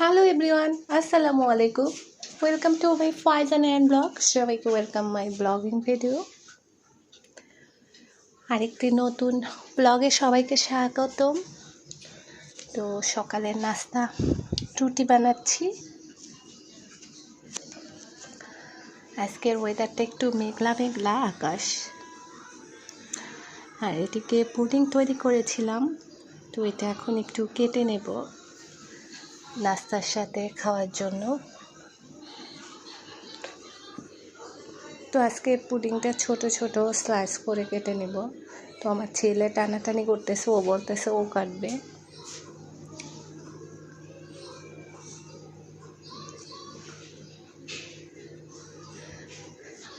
Hello everyone আসসালামু আলাইকুম welcome to my Faizan and blog সবাইকে ওয়েলকাম মাই ব্লগিং ভিডিও আরেকটি নতুন ব্লগে সবাইকে স্বাগতম। তো সকালের নাস্তা, রুটি বানাচ্ছি। আজকের ওয়েদারটা একটু মেঘলা মেঘলা আকাশ। আর এটিকে পুডিং তৈরি করেছিলাম। তো এটা এখন একটু কেটে নেব। নাস্তার সাথে খাওয়ার জন্য। তো আজকে পুডিংটা ছোট ছোট স্লাইস করে কেটে নেব। তো আমার ছেলে টানাটানি করতেছে, ও বলতেছে ও কাটবে।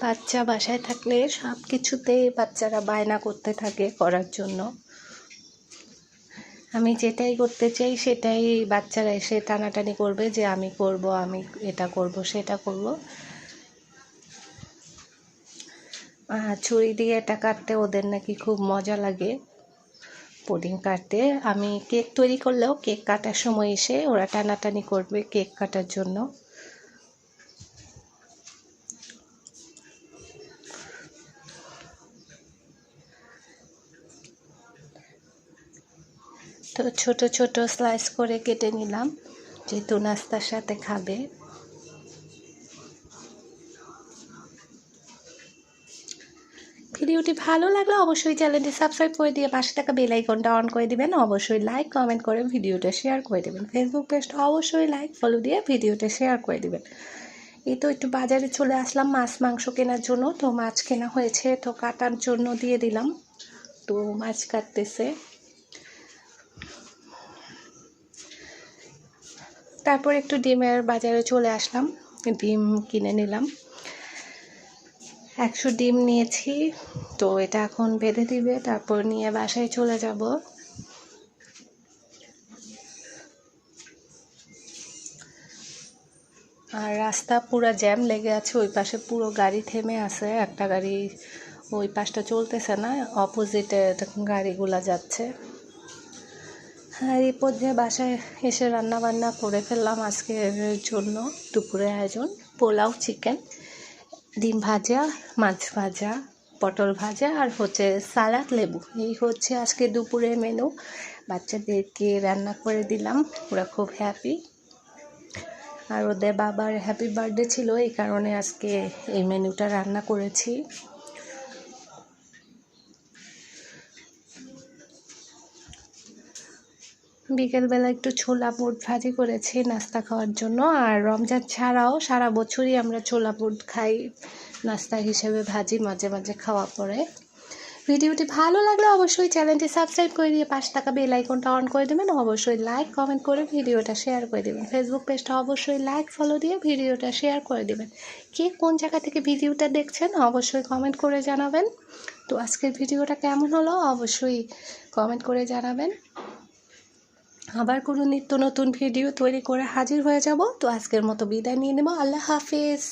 বাচ্চা বাসায় থাকলে সব কিছুতেই বাচ্চারা বায়না করতে থাকে করার জন্য। আমি যেটাই করতে চাই, সেটাই বাচ্চারা এসে টানাটানি করবে যে আমি করব, আমি এটা করব, সেটা করব। ছুরি দিয়ে এটা কাটতে ওদের নাকি খুব মজা লাগে পুডিং কাটতে। আমি কেক তৈরি করলেও কেক কাটার সময় এসে ওরা টানাটানি করবে কেক কাটার জন্য। তো ছোট ছোট স্লাইস করে কেটে নিলাম, যেহেতু নাস্তার সাথে খাবে। ভিডিওটি ভালো লাগলে অবশ্যই চ্যানেলটি সাবস্ক্রাইব করে দিয়ে পাশে থাকা বেল আইকনটা অন করে দিবেন। অবশ্যই লাইক কমেন্ট করে ভিডিওটা শেয়ার করে দেবেন। ফেসবুক পেজটা অবশ্যই লাইক ফলো দিয়ে ভিডিওটা শেয়ার করে দিবেন। এই তো একটু বাজারে চলে আসলাম মাছ, মাংস কেনার জন্য। তো মাছ কেনা হয়েছে, তো কাটার জন্য দিয়ে দিলাম। তো মাছ কাটতেছে। তারপর একটু ডিমের বাজারে চলে আসলাম। ডিম কিনে নিলাম। একশো ডিম নিয়েছি, তো এটা এখন বেঁধে দিবে, তারপর নিয়ে বাসায় চলে যাব। আর রাস্তা পুরো জ্যাম লেগে আছে, ওই পাশে পুরো গাড়ি থেমে আছে, একটা গাড়ি ওই পাশটা চলতেছে না, অপোজিটে গাড়িগুলা যাচ্ছে। আর এই পর্যায়ে বাসায় এসে রান্না বান্না করে ফেললাম আজকের জন্য দুপুরে আয়োজন। পোলাও চিকেন ডিম ভাজা, মাছ ভাজা, পটল ভাজা আর হচ্ছে সালাদ, লেবু। এই হচ্ছে আজকে দুপুরে মেনু বাচ্চাদেরকে রান্না করে দিলাম। ওরা খুব হ্যাপি আর ওদের বাবার হ্যাপি বার্থডে ছিল এই কারণে আজকে এই মেনুটা রান্না করেছি। বিকেলবেলা একটু ছোলা বুট ভাজি করেছি, নাস্তা খাওয়ার জন্য। আর রমজান ছাড়াও সারা বছরই আমরা ছোলা বুট খাই, নাস্তা হিসেবে ভাজি মাঝে মাঝে খাওয়া পরে। ভিডিওটি ভালো লাগলে অবশ্যই চ্যানেলটি সাবস্ক্রাইব করে দিয়ে পাঁচ টাকা বেল আইকনটা অন করে দেবেন। অবশ্যই লাইক, কমেন্ট করে ভিডিওটা শেয়ার করে দেবেন। ফেসবুক পেজটা অবশ্যই লাইক, ফলো দিয়ে ভিডিওটা শেয়ার করে দেবেন। কে কোন জায়গা থেকে ভিডিওটা দেখছেন, অবশ্যই কমেন্ট করে জানাবেন। তো আজকের ভিডিওটা কেমন হলো, অবশ্যই কমেন্ট করে জানাবেন। আবার কোনো নিত্য নতুন ভিডিও তৈরি করে হাজির হয়ে যাব। তো আজকের মতো বিদায় নিয়ে নেব। আল্লাহ হাফিজ।